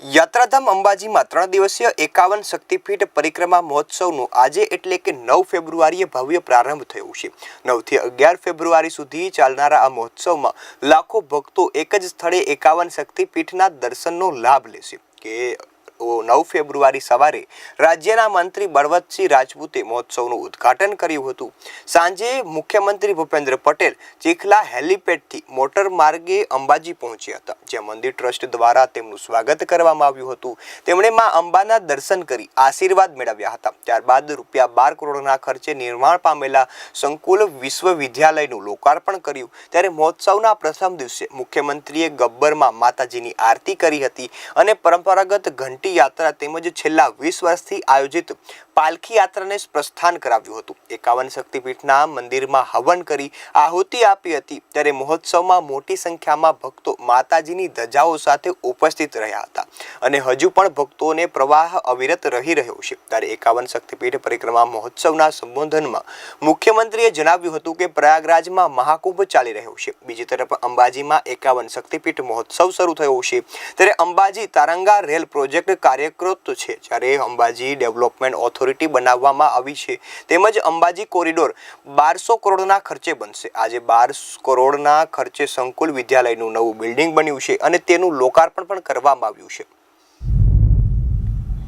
યાત્રાધામ અંબાજીમાં ત્રણ દિવસીય એકાવન શક્તિપીઠ પરિક્રમા મહોત્સવનું આજે એટલે કે નવ ફેબ્રુઆરીએ ભવ્ય પ્રારંભ થયો છે. નવથી અગિયાર ફેબ્રુઆરી સુધી ચાલનારા આ મહોત્સવમાં લાખો ભક્તો એક જ સ્થળે એકાવન શક્તિપીઠના દર્શનનો લાભ લેશે. કે નવ ફેબ્રુઆરી સવારે રાજ્યના મંત્રી બળવંતસિંહ રાજપૂતે મહોત્સવનું ઉદ્ઘાટન કર્યું હતું. સાંજે મુખ્યમંત્રી ભૂપેન્દ્ર પટેલ ચીખલા હેલીપેડથી મોટર માર્ગે અંબાજી પહોંચ્યા હતા, જ્યાં મંદિર ટ્રસ્ટ દ્વારા તેમનું સ્વાગત કરવામાં આવ્યું હતું. તેમણે માં અંબાના દર્શન કરી આશીર્વાદ મેળવ્યા હતા. ત્યારબાદ રૂપિયા બાર કરોડના ખર્ચે નિર્માણ પામેલા સંકુલ વિશ્વવિદ્યાલયનું લોકાર્પણ કર્યું. ત્યારે મહોત્સવના પ્રથમ દિવસે મુખ્યમંત્રીએ ગબ્બરમાં માતાજીની આરતી કરી હતી અને પરંપરાગત ઘંટી યાત્રા તેમજ છેલ્લા વીસ વર્ષથી આયોજિત પાલખી યાત્રાને પ્રસ્થાન કરાવ્યું હતું. એકાવન શક્તિપીઠના મંદિરમાં હવન કરી આહુતિ આપી હતી. ત્યારે મહોત્સવમાં મોટી સંખ્યામાં ભક્તો માતાજીની ધજાઓ સાથે ઉપસ્થિત રહ્યા હતા અને હજુ પણ ભક્તોને પ્રવાહ અવિરત રહી રહ્યો છે. ત્યારે એકાવન શક્તિપીઠ પરિક્રમા મહોત્સવના સંબોધનમાં મુખ્યમંત્રીએ જણાવ્યું હતું કે પ્રયાગરાજમાં મહાકુંભ ચાલી રહ્યો છે. બીજી તરફ અંબાજીમાં એકાવન શક્તિપીઠ મહોત્સવ શરૂ થયો છે. ત્યારે અંબાજી તારંગા રેલ પ્રોજેક્ટ કાર્યરત છે. જ્યારે અંબાજી ડેવલપમેન્ટ ઓથોરિટી બનાવવામાં આવી છે, તેમજ અંબાજી કોરિડોર બારસો કરોડના ખર્ચે બનશે. આજે બાર કરોડના ખર્ચે સંકુલ વિદ્યાલયનું નવું બિલ્ડિંગ બન્યું છે અને તેનું લોકાર્પણ પણ કરવામાં આવ્યું છે.